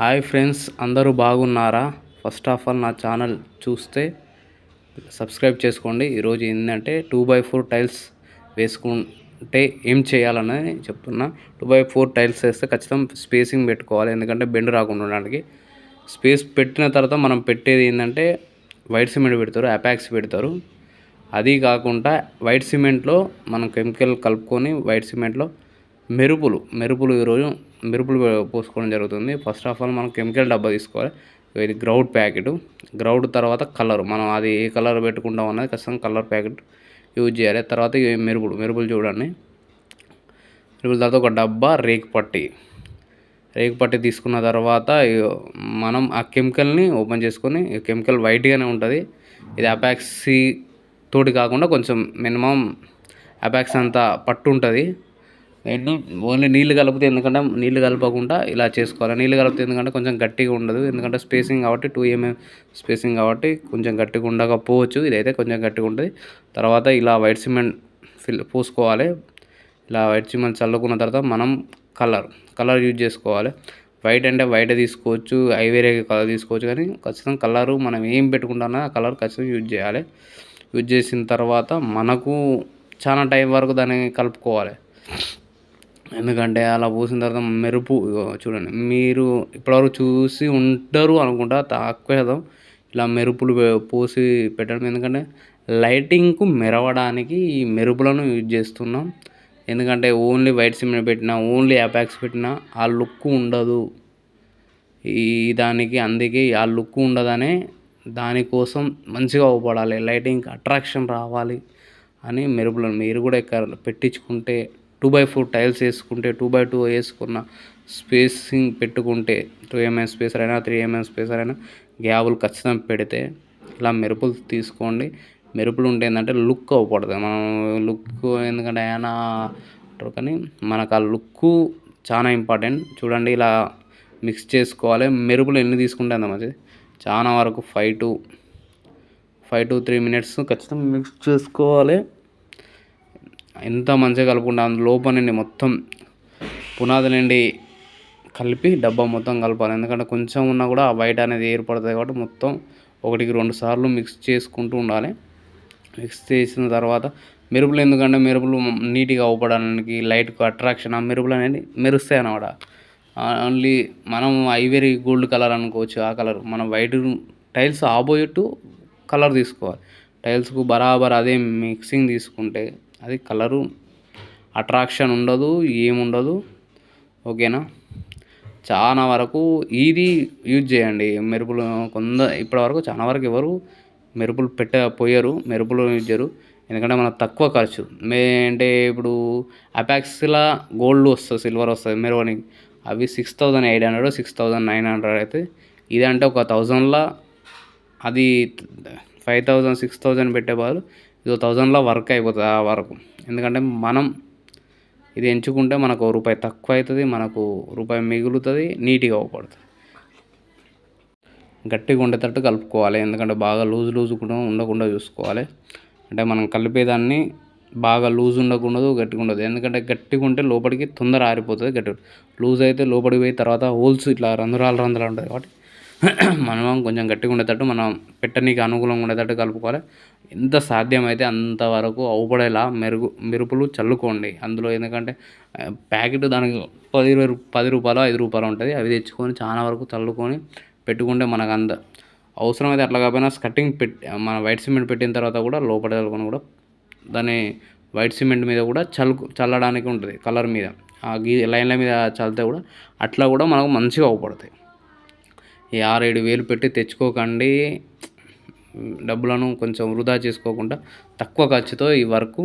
Hi friends అందరూ బాగున్నారా? First of all నా ఛానల్ చూస్తే సబ్స్క్రైబ్ చేసుకోండి. ఈరోజు ఏంటంటే టూ బై ఫోర్ టైల్స్ వేసుకుంటే ఏం చేయాలని చెప్తున్నా. టూ బై ఫోర్ టైల్స్ వేస్తే ఖచ్చితంగా స్పేసింగ్ పెట్టుకోవాలి ఎందుకంటే బెండ్ రాకుండా ఉండడానికి. స్పేస్ పెట్టిన తర్వాత మనం పెట్టేది ఏంటంటే వైట్ సిమెంట్ పెడతారు అపాక్స్ పెడతారు. అది కాకుండా వైట్ సిమెంట్లో మనం కెమికల్ కలుపుకొని వైట్ సిమెంట్లో మెరుపులు మెరుపులు ఈరోజు మెరుపులు పోసుకోవడం జరుగుతుంది. ఫస్ట్ ఆఫ్ ఆల్ మనం కెమికల్ డబ్బా తీసుకోవాలి. ఇది గ్రౌడ్ ప్యాకెట్. గ్రౌడ్ తర్వాత కలర్ మనం అది ఏ కలర్ పెట్టుకుంటాం అన్నది ఖచ్చితంగా కలర్ ప్యాకెట్ యూజ్ చేయాలి. తర్వాత మెరుపులు మెరుపులు చూడండి. మెరుపుల తర్వాత ఒక డబ్బా రేక్ పట్టి. రేకు పట్టి తీసుకున్న తర్వాత మనం ఆ కెమికల్ని ఓపెన్ చేసుకొని కెమికల్ వైట్గానే ఉంటుంది. ఇది అపాక్సీ తోటి కాకుండా కొంచెం మినిమం అపాక్స్ అంత పట్టు ఉంటుంది. అండ్ ఓన్లీ నీళ్ళు కలిపితే ఎందుకంటే నీళ్ళు కలపకుండా ఇలా చేసుకోవాలి. నీళ్ళు కలిపితే ఎందుకంటే కొంచెం గట్టిగా ఉండదు. ఎందుకంటే స్పేసింగ్ కాబట్టి టూ ఎంఎం స్పేసింగ్ కాబట్టి కొంచెం గట్టిగా ఉండకపోవచ్చు. ఇదైతే కొంచెం గట్టిగా ఉంటుంది. తర్వాత ఇలా వైట్ సిమెంట్ ఫిల్ పూసుకోవాలి. ఇలా వైట్ సిమెంట్ చల్లుకున్న తర్వాత మనం కలర్ కలర్ యూజ్ చేసుకోవాలి. వైట్ అంటే వైట్ తీసుకోవచ్చు ఐ వేరే కలర్ తీసుకోవచ్చు. కానీ ఖచ్చితంగా కలరు మనం ఏం పెట్టుకుంటానో ఆ కలర్ ఖచ్చితంగా యూజ్ చేయాలి. యూజ్ చేసిన తర్వాత మనకు చాలా టైం వరకు దాన్ని కలుపుకోవాలి. ఎందుకంటే అలా పోసిన తర్వాత మెరుపు చూడండి మీరు ఇప్పటివరకు చూసి ఉంటారు అనుకుంటా తక్కువ శాతం ఇలా మెరుపులు పోసి పెట్టడం ఎందుకంటే లైటింగ్కు మెరవడానికి ఈ మెరుపులను యూజ్ చేస్తున్నాం. ఎందుకంటే ఓన్లీ వైట్ సిమెంట్ పెట్టినా ఓన్లీ అపాక్స్ పెట్టినా ఆ లుక్ ఉండదు. ఈ దానికి అందుకే ఆ లుక్ ఉండదనే దానికోసం మంచిగా అవపడాలి. లైటింగ్ అట్రాక్షన్ రావాలి అని మెరుపులను మీరు కూడా ఎక్కడ పెట్టించుకుంటే టూ బై ఫోర్ టైల్స్ వేసుకుంటే టూ బై టూ వేసుకున్న స్పేసింగ్ పెట్టుకుంటే టూ ఎంఎం స్పేసర్ అయినా త్రీ ఎంఎం స్పేసర్ అయినా గ్యాబులు ఖచ్చితంగా పెడితే ఇలా మెరుపులు తీసుకోండి. మెరుపులు ఉంటే ఏంటంటే లుక్ అవ్వకూడదు. మనం లుక్ ఎందుకంటే ఆయన కానీ మనకు ఆ లుక్ చాలా ఇంపార్టెంట్. చూడండి ఇలా మిక్స్ చేసుకోవాలి. మెరుపులు ఎన్ని తీసుకుంటే అంత మంచిది. చాలా వరకు five to five to three minutes ఖచ్చితంగా మిక్స్ చేసుకోవాలి. ఎంత మంచిగా కలుపుకుంటే లోపల నుండి మొత్తం పునాది నుండి కలిపి డబ్బా మొత్తం కలపాలి. ఎందుకంటే కొంచెం ఉన్నా కూడా ఆ వైట్ అనేది ఏర్పడుతుంది కాబట్టి మొత్తం ఒకటికి రెండు సార్లు మిక్స్ చేసుకుంటూ ఉండాలి. మిక్స్ చేసిన తర్వాత మెరుపులు ఎందుకంటే మెరుపులు నీట్గా అవ్వడానికి లైట్కు అట్రాక్షన్ ఆ మెరుపులు అనేది మెరుస్తాయి అన్నమాట. ఓన్లీ మనం ఐవేరీ గోల్డ్ కలర్ అనుకోవచ్చు ఆ కలర్ మనం వైట్ టైల్స్ ఆపోజిట్ కలర్ తీసుకోవాలి. టైల్స్కు బరాబర్ అదే మిక్సింగ్ తీసుకుంటే అది కలరు అట్రాక్షన్ ఉండదు ఏముండదు. ఓకేనా? చాలా వరకు ఇది యూజ్ చేయండి. మెరుపులు కొంద ఇప్పటివరకు చాలా వరకు ఎవరు మెరుపులు పెట్టపోయారు మెరుపులు యూజ్ చేయరు. ఎందుకంటే మనకు తక్కువ ఖర్చు. మే అంటే ఇప్పుడు అపాక్స్లా గోల్డ్ వస్తుంది సిల్వర్ వస్తుంది మెరువని అవి six thousand eight hundred six thousand nine hundred అయితే ఇదంటే ఒక థౌజండ్లో అది ఫైవ్ థౌజండ్ సిక్స్ థౌజండ్ పెట్టే బదులు థౌజండ్లో వర్క్ అయిపోతుంది ఆ వరకు. ఎందుకంటే మనం ఇది ఎంచుకుంటే మనకు రూపాయి తక్కువ అవుతుంది మనకు రూపాయి మిగులుతుంది నీట్గా అవ్వబడుతుంది. గట్టిగా ఉండేటట్టు కలుపుకోవాలి. ఎందుకంటే బాగా లూజ్ లూజ్ కూడా ఉండకుండా చూసుకోవాలి. అంటే మనం కలిపేదాన్ని బాగా లూజ్ ఉండకూడదు గట్టిగా ఉండదు. ఎందుకంటే గట్టిగా ఉంటే లోపలికి తొందర ఆరిపోతుంది గట్టి లూజ్ అయితే లోపలికి పోయి తర్వాత హోల్స్ ఇట్లా రంధ్రాలు రంధ్రాలు ఉంటుంది కాబట్టి మనం కొంచెం గట్టిగా ఉండేటట్టు మనం పెట్టనీకి అనుకూలంగా ఉండేటట్టు కలుపుకోవాలి. ఎంత సాధ్యమైతే అంతవరకు అవుపడేలా మెరుగు మెరుపులు చల్లుకోండి. అందులో ఎందుకంటే ప్యాకెట్ దానికి పది పది రూపాయలు ఐదు రూపాయలు ఉంటుంది. అవి తెచ్చుకొని చాలా వరకు చల్లుకొని పెట్టుకుంటే మనకు అంత అవసరమైతే అట్లా కాకపోయినా స్కటింగ్ పెట్టి మన వైట్ సిమెంట్ పెట్టిన తర్వాత కూడా లోపల చల్లుకొని కూడా దాన్ని వైట్ సిమెంట్ మీద కూడా చల్లు చల్లడానికి ఉంటుంది కలర్ మీద. ఆ గీ లైన్ల మీద చల్లితే కూడా అట్లా కూడా మనకు మంచిగా అవుపడతాయి. ఈ ఆరేడు వేలు పెట్టి తెచ్చుకోకండి. డబ్బులను కొంచెం వృధా చేసుకోకుండా తక్కువ ఖర్చుతో ఈ వర్క్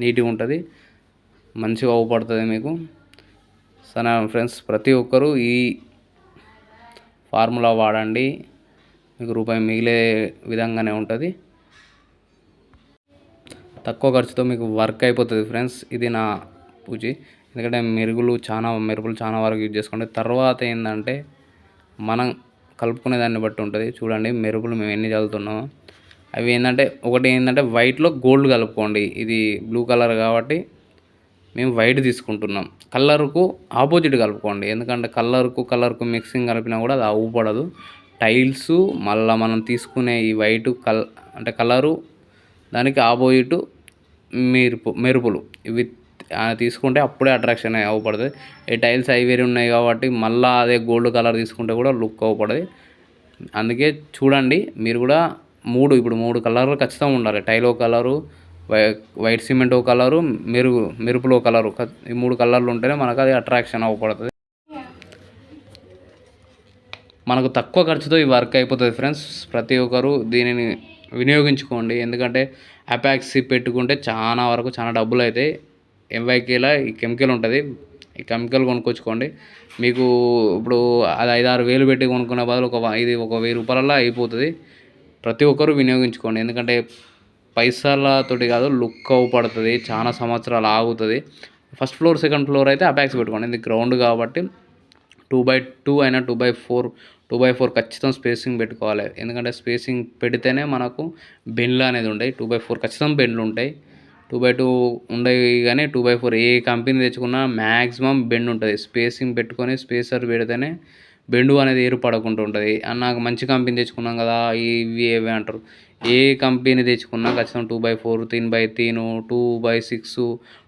నీట్గా ఉంటుంది. మంచిగా అవుపడుతుంది మీకు. సరే ఫ్రెండ్స్? ప్రతి ఒక్కరూ ఈ ఫార్ములా వాడండి. మీకు రూపాయి మిగిలే విధంగానే ఉంటుంది. తక్కువ ఖర్చుతో మీకు వర్క్ అయిపోతుంది ఫ్రెండ్స్. ఇది నా పూచి ఎందుకంటే మెరుగులు చాలా మెరుగులు చాలా వరకు యూజ్ చేసుకోండి. తర్వాత ఏంటంటే మనం కలుపుకునే దాన్ని బట్టి ఉంటుంది. చూడండి మెరుపులు మేము ఎన్ని చల్లుతున్నామో. అవి ఏంటంటే ఒకటి ఏంటంటే వైట్లో గోల్డ్ కలుపుకోండి. ఇది బ్లూ కలర్ కాబట్టి మేము వైట్ తీసుకుంటున్నాం. కలర్కు ఆపోజిట్ కలుపుకోండి. ఎందుకంటే కలర్కు కలర్కు మిక్సింగ్ కలిపినా కూడా అది అవ్వబడదు టైల్స్ మళ్ళీ మనం తీసుకునే ఈ వైట్ కల్ అంటే కలరు దానికి ఆపోజిట్ మెరుపు మెరుపులు. ఇవి తీసుకుంటే అప్పుడే అట్రాక్షన్ అవ్వబడుతుంది. ఈ టైల్స్ అవి వేరే ఉన్నాయి కాబట్టి మళ్ళీ అదే గోల్డ్ కలర్ తీసుకుంటే కూడా లుక్ అవ్వబడదు అందుకే చూడండి మీరు కూడా మూడు ఇప్పుడు మూడు కలర్లు ఖచ్చితంగా ఉండాలి. టైల్ ఒక కలరు వై వైట్ సిమెంట్ ఒక కలరు మెరుగు మెరుపులో కలరు ఈ మూడు కలర్లు ఉంటేనే మనకు అది అట్రాక్షన్ అవ్వబడుతుంది. మనకు తక్కువ ఖర్చుతో ఈ వర్క్ అయిపోతుంది ఫ్రెండ్స్ ప్రతి ఒక్కరు దీనిని వినియోగించుకోండి. ఎందుకంటే అపాక్సీ పెట్టుకుంటే చాలా వరకు చాలా డబ్బులు అవుతాయి ఎంవైకేలా ఈ కెమికల్ ఉంటుంది. ఈ కెమికల్ కొనుక్కొచ్చుకోండి. మీకు ఇప్పుడు అది ఐదు ఆరు వేలు పెట్టి కొనుక్కునే బదులు ఒక ఇది ఒక వెయ్యి రూపాయలలో అయిపోతుంది. ప్రతి ఒక్కరు వినియోగించుకోండి. ఎందుకంటే పైసలతోటి కాదు లుక్ అవుపడుతుంది చాలా సంవత్సరాలు ఆగుతుంది. ఫస్ట్ ఫ్లోర్ సెకండ్ ఫ్లోర్ అయితే అపాక్స్ పెట్టుకోండి. ఇది గ్రౌండ్ కాబట్టి టూ బై టూ అయినా two by four two by four ఖచ్చితం స్పేసింగ్ పెట్టుకోవాలి. ఎందుకంటే స్పేసింగ్ పెడితేనే మనకు బెండ్లు అనేది ఉంటాయి. టూ బై ఫోర్ ఖచ్చితం బెండ్లు ఉంటాయి. టూ బై టూ ఉండేవి కానీ టూ బై ఫోర్ ఏ కంపెనీ తెచ్చుకున్నా మ్యాక్సిమం బెండ్ ఉంటుంది. స్పేసింగ్ పెట్టుకొని స్పేసర్ పెడితేనే బెండు అనేది ఏర్పడకుండా ఉంటుంది. నాకు మంచి కంపెనీ తెచ్చుకున్నాం కదా ఇవి ఏవి అంటారు? ఏ కంపెనీ తెచ్చుకున్నా ఖచ్చితంగా టూ బై ఫోర్ తీన్ by తీను two by six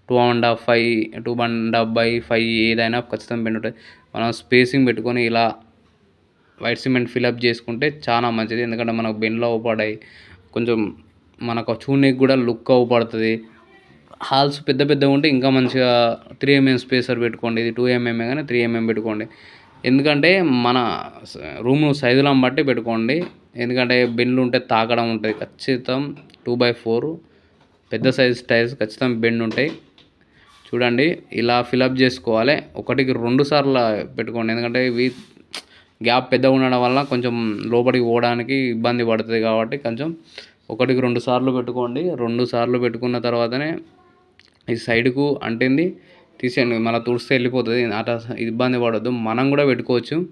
two and half five two and half by five ఏదైనా ఖచ్చితంగా బెండ్ ఉంటుంది. మనం స్పేసింగ్ పెట్టుకొని ఇలా వైట్ సిమెంట్ ఫిలప్ చేసుకుంటే చాలా మంచిది. ఎందుకంటే మనకు బెండ్లో పడాయి కొంచెం మనకు చూడనీకి కూడా లుక్ అవుపడుతుంది హాల్స్ పెద్ద పెద్దగా ఉంటే ఇంకా మంచిగా త్రీ ఎంఎం స్పేసర్ పెట్టుకోండి. ఇది టూ ఎంఎంఏ కానీ త్రీ ఎంఎం పెట్టుకోండి. ఎందుకంటే మన రూమ్ సైజులను బట్టి పెట్టుకోండి. ఎందుకంటే బెండ్లు ఉంటే తాకడం ఉంటుంది. ఖచ్చితం టూ బై ఫోర్ పెద్ద సైజ్ టైల్స్ ఖచ్చితం బెండ్ ఉంటాయి. చూడండి ఇలా ఫిలప్ చేసుకోవాలి. ఒకటికి రెండు సార్లు పెట్టుకోండి. ఎందుకంటే ఇవి గ్యాప్ పెద్దగా ఉండడం వల్ల కొంచెం లోపలికి పోవడానికి ఇబ్బంది పడుతుంది కాబట్టి కొంచెం ఒకటికి రెండు సార్లు పెట్టుకోండి. రెండు సార్లు పెట్టుకున్న తర్వాతనే ఈ సైడ్కు అంటింది. తీసేయండి. మళ్ళీ తుడిస్తే వెళ్ళిపోతుంది. అట్లా ఇబ్బంది పడొద్దు. మనం కూడా పెట్టుకోవచ్చు.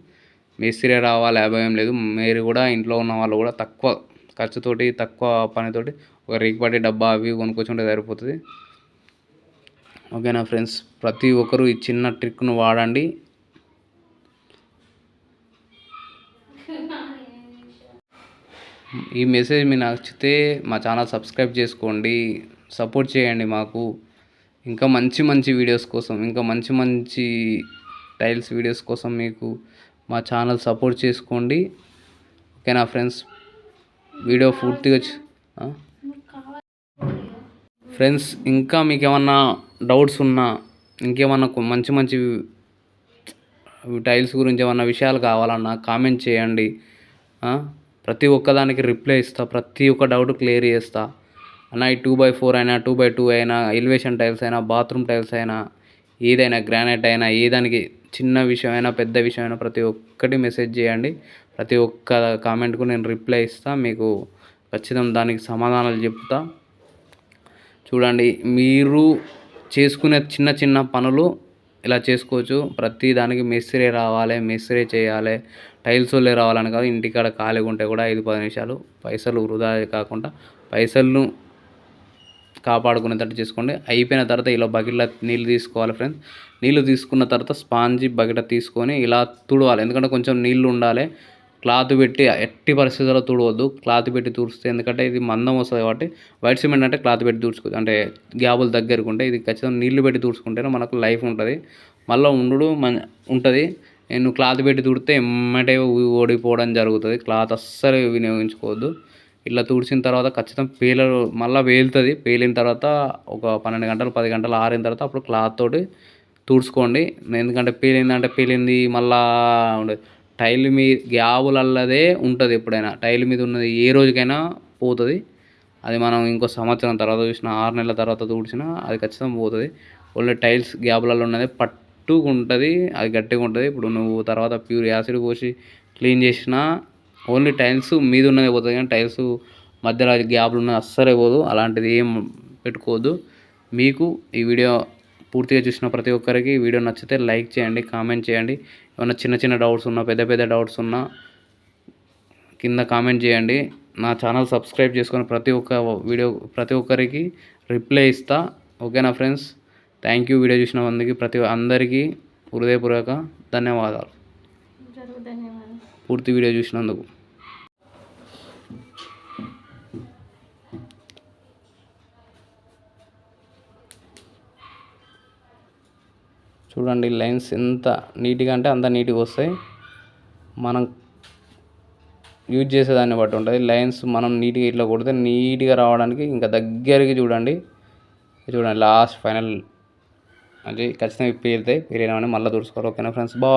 మేస్త్రి రావాలి. అభయం లేదు. మీరు కూడా ఇంట్లో ఉన్న వాళ్ళు కూడా తక్కువ ఖర్చుతోటి తక్కువ పనితోటి ఒక రేగిపట్టి డబ్బా అవి కొనుక్కొచ్చుకుంటే సరిపోతుంది. ఓకేనా ఫ్రెండ్స్? ప్రతి ఒక్కరు ఈ చిన్న ట్రిక్ను వాడండి. ఈ మెసేజ్ మీకు నచ్చితే మా ఛానల్ సబ్స్క్రైబ్ చేసుకోండి సపోర్ట్ చేయండి మాకు. ఇంకా మంచి మంచి వీడియోస్ కోసం ఇంకా మంచి మంచి టైల్స్ వీడియోస్ కోసం మీకు మా ఛానల్ సపోర్ట్ చేసుకోండి. ఓకేనా ఫ్రెండ్స్ వీడియో పూర్తిగా ఫ్రెండ్స్ ఇంకా మీకు ఏమన్నా డౌట్స్ ఉన్నా ఇంకేమన్నా మంచి మంచి టైల్స్ గురించి ఏమన్నా విషయాలు కావాలన్నా కామెంట్ చేయండి. ప్రతి ఒక్కదానికి రిప్లై ఇస్తా ప్రతి ఒక్క డౌట్ క్లియర్ చేస్తా. అన్న ఈ టూ బై ఫోర్ అయినా టూ బై టూ అయినా ఎలివేషన్ టైల్స్ అయినా బాత్రూమ్ టైల్స్ అయినా ఏదైనా గ్రానైట్ అయినా ఏదానికి చిన్న విషయమైనా పెద్ద విషయమైనా ప్రతి ఒక్కటి మెసేజ్ చేయండి. ప్రతి ఒక్క కామెంట్కు నేను రిప్లై ఇస్తా మీకు ఖచ్చితంగా దానికి సమాధానాలు చెప్తా. చూడండి మీరు చేసుకునే చిన్న చిన్న పనులు ఇలా చేసుకోవచ్చు. ప్రతి దానికి మేస్త్రి రావాలి మేస్త్రి చేయాలి. టైల్స్ వాళ్ళే రావాలని కాదు ఇంటికాడ ఖాళీగా ఉంటే కూడా ఐదు పది నిమిషాలు పైసలు వృధా కాకుండా పైసలను కాపాడుకునేటట్టు చేసుకోండి. అయిపోయిన తర్వాత ఇలా బకెట్లో నీళ్ళు తీసుకోవాలి ఫ్రెండ్స్ నీళ్ళు తీసుకున్న తర్వాత స్పాంజి బకెట్ తీసుకొని ఇలా తుడవాలి. ఎందుకంటే కొంచెం నీళ్ళు ఉండాలి. క్లాత్ పెట్టి ఎట్టి పరిస్థితుల్లో తుడవద్దు. క్లాత్ పెట్టి తుడిస్తే ఎందుకంటే ఇది మందం వస్తుంది కాబట్టి వైట్ సిమెంట్ అంటే క్లాత్ పెట్టి తుడుచుకో అంటే గ్యాబులు దగ్గరకు ఉంటే ఇది ఖచ్చితంగా నీళ్ళు పెట్టి తుడుచుకుంటేనే మనకు లైఫ్ ఉంటుంది. మళ్ళీ ఉండు మన ఉంటుంది. నేను క్లాత్ పెట్టి తుడితే ఎమ్మటే ఓడిపోవడం జరుగుతుంది. క్లాత్ అస్సలు వినియోగించుకోవద్దు. ఇట్లా తుడిచిన తర్వాత ఖచ్చితంగా పేల మళ్ళీ పేలుతుంది. పేలిన తర్వాత ఒక పన్నెండు గంటలు పది గంటలు ఆరిన తర్వాత అప్పుడు క్లాత్ తోటి తుడుచుకోండి. ఎందుకంటే పేలిందంటే పేలింది మళ్ళా ఉండదు టైల్ మీద గ్యాబులల్లదే ఉంటుంది ఎప్పుడైనా. టైల్ మీద ఉన్నది ఏ రోజుకైనా పోతుంది. అది మనం ఇంకో సంవత్సరం తర్వాత చూసిన ఆరు నెలల తర్వాత తుడిచినా అది ఖచ్చితంగా పోతుంది. ఓన్లీ టైల్స్ గ్యాబులలో ఉన్నది టూ ఉంటుంది అది గట్టిగా ఉంటుంది. ఇప్పుడు నువ్వు తర్వాత ప్యూర్ యాసిడ్ పోసి క్లీన్ చేసినా ఓన్లీ టైల్స్ మీద ఉన్నది పోతుంది కానీ టైల్స్ మధ్యలో గ్యాప్లు ఉన్నది అస్సలే పోదు. అలాంటిది ఏం పెట్టుకోవద్దు. మీకు ఈ వీడియో పూర్తిగా చూసిన ప్రతి ఒక్కరికి వీడియో నచ్చితే లైక్ చేయండి కామెంట్ చేయండి. ఏమైనా చిన్న చిన్న డౌట్స్ ఉన్నా పెద్ద పెద్ద డౌట్స్ ఉన్నా కింద కామెంట్ చేయండి. నా ఛానల్ సబ్స్క్రైబ్ చేసుకొని ప్రతి ఒక్క వీడియో ప్రతి ఒక్కరికి రిప్లై ఇస్తా. ఓకేనా ఫ్రెండ్స్? థ్యాంక్ యూ వీడియో చూసిన అందుకే ప్రతి అందరికీ హృదయపూర్వక ధన్యవాదాలు. పూర్తి వీడియో చూసినందుకు. చూడండి లైన్స్ ఎంత నీట్గా అంటే అంత నీట్గా వస్తాయి. మనం యూజ్ చేసేదాన్ని బట్టి ఉంటుంది. లైన్స్ మనం నీట్గా ఇట్లా కొడితే నీట్గా రావడానికి ఇంకా దగ్గరికి చూడండి. చూడండి లాస్ట్ ఫైనల్ అంటే ఖచ్చితంగా పేరుతాయి. పేరు మళ్ళీ తుడుచుకోవాలి ఓకేనా ఫ్రెండ్స్? బా